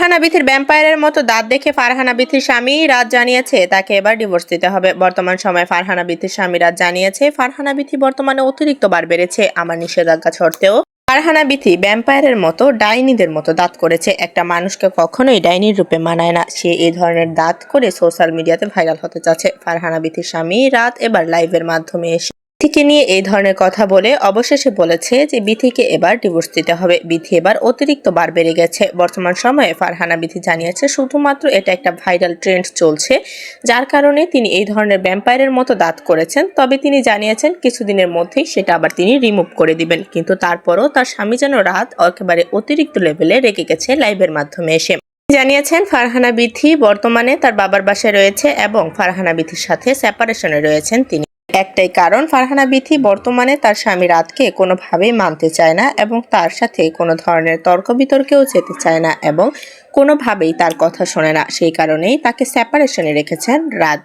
ফারহানা বিথির ভ্যাম্পায়ারের মতো দাঁত দেখে ফারহানা বিথির স্বামী রাত জানিয়েছে, তাকে এবার ডিভোর্স দিতে হবে। বর্তমান সময়ে ফারহানা বিথির স্বামী রাত জানিয়েছে, ফারহানা বিথি বর্তমানে অতিরিক্ত বার বেড়েছে। আমার নিষেধাজ্ঞা সত্ত্বেও ফারহানা বিথি ভ্যাম্পায়ারের মতো ডাইনিদের মতো দাঁত করেছে। একটা মানুষকে কখনোই ডাইনির রূপে মানায় না। সে এই ধরনের দাঁত করে সোশ্যাল মিডিয়াতে ভাইরাল হতে চাচ্ছে ফারহানা বিথির স্বামী রাত এবার লাইভের মাধ্যমে এসে বিথিকে নিয়ে এই ধরনের কথা বলে অবশেষে বলেছে যে বিথিকে এবার ডিভোর্স দিতে হবে। বিথি এবার অতিরিক্ত বার বেড়ে গেছে। বর্তমান সময়ে ফারহানা বিথি জানিয়েছে, শুধুমাত্র এটা একটা ভাইরাল ট্রেন্ড চলছে, যার কারণে তিনি এই ধরনের ভ্যাম্পায়ারের মতো দাঁত করেছেন। তবে তিনি জানিয়েছেন, কিছুদিনের মধ্যেই সেটা আবার তিনি রিমুভ করে দিবেন। কিন্তু তারপরও তার স্বামী যেন রাত একেবারে অতিরিক্ত লেভেলে রেগে গেছে লাইভের মাধ্যমে এসে। জানিয়েছেন, ফারহানা বিথি বর্তমানে তার বাবার বাসায় রয়েছে এবং ফারহানা বিথির সাথে সেপারেশনে রয়েছেন তিনি। একটাই কারণ, ফারহানা বিথি বর্তমানে তার স্বামী রাতকে কোনোভাবেই মানতে চায় না এবং তার সাথে কোনো ধরনের তর্ক বিতর্কেও যেতে চায় না এবং কোনোভাবেই তার কথা শোনে না। সেই কারণেই তাকে সেপারেশনে রেখেছেন রাত।